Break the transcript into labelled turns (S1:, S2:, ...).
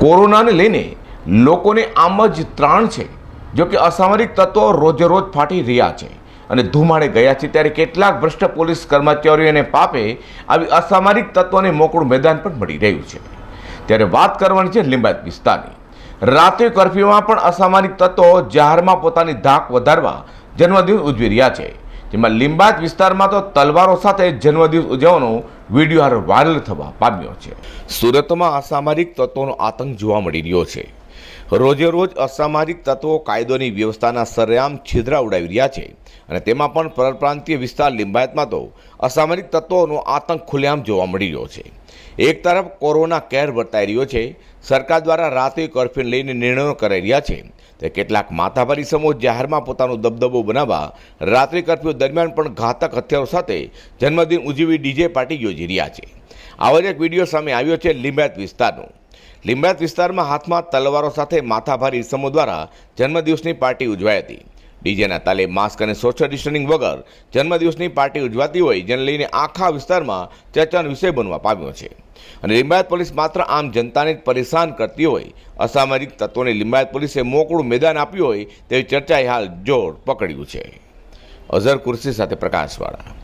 S1: કોરોનાને લઈને લોકોને આમ જ ત્રાણ છે. જો કે અસામરિક તત્વો રોજે રોજ ફાટી રહ્યા છે અને ધુમાડે ગયા છે ત્યારે કેટલાક ભ્રષ્ટ પોલીસ કર્મચારીઓને પાપે આવી અસામરિક તત્વોને મોકળું મેદાન પણ મળી રહ્યું છે. ત્યારે વાત કરવાની છે લિંબાયત વિસ્તારની. રાત્રે કર્ફ્યુમાં પણ અસામરિક તત્વો જાહેરમાં પોતાની ધાક વધારવા જન્મદિવસ ઉજવી રહ્યા છે. જેમાં લિંબાયત વિસ્તારમાં તો તલવારો સાથે જન્મદિવસ ઉજવવાનો વીડિયો વાયરલ થવા પામ્યો છે. સુરતમાં અસામરિક તત્વોનો આતંક જોવા મળી રહ્યો છે. રોજે રોજ અસામાજિક તત્વો કાયદોની વ્યવસ્થાના સરેઆમ છિદ્રા ઉડાવી રહ્યા છે. અને તેમાં પણ પરપ્રાંતીય વિસ્તાર લિંબાયતમાં તો અસામાજિક તત્વોનો આતંક ખુલ્લેઆમ જોવા મળી રહ્યો છે. એક તરફ કોરોના કેર વર્તાઈ રહ્યો છે. સરકાર દ્વારા રાત્રિ કર્ફ્યુ લઈને નિર્ણયો કરાઈ રહ્યા છે. તે કેટલાક માથાભારી સમૂહ જાહેરમાં પોતાનો દબદબો બનાવવા રાત્રિ કર્ફ્યુ દરમિયાન પણ ઘાતક હથિયારો સાથે જન્મદિન ઉજવી ડીજે પાર્ટી યોજી રહ્યા છે. આવો જ એક વીડિયો સામે આવ્યો છે લિંબાયત વિસ્તારનો. લિંબાયત વિસ્તારમાં હાથમાં તલવારો સાથે માથાભારી ઇસમો દ્વારા જન્મદિવસની પાર્ટી ઉજવાઈ હતી. ડીજેના તાલે માસ્ક અને સોશિયલ ડિસ્ટન્સિંગ વગર જન્મદિવસની પાર્ટી ઉજવાતી હોય જેને લઈને આખા વિસ્તારમાં ચર્ચાનો વિષય બનવા પામ્યો છે. અને લિંબાયત પોલીસ માત્ર આમ જનતાને જ પરેશાન કરતી હોય, અસામાજિક તત્વોને લિંબાયત પોલીસે મોકળું મેદાન આપ્યું હોય તેવી ચર્ચાએ હાલ જોર પકડ્યું છે. અઝર કુર્સી સાથે પ્રકાશવાળા.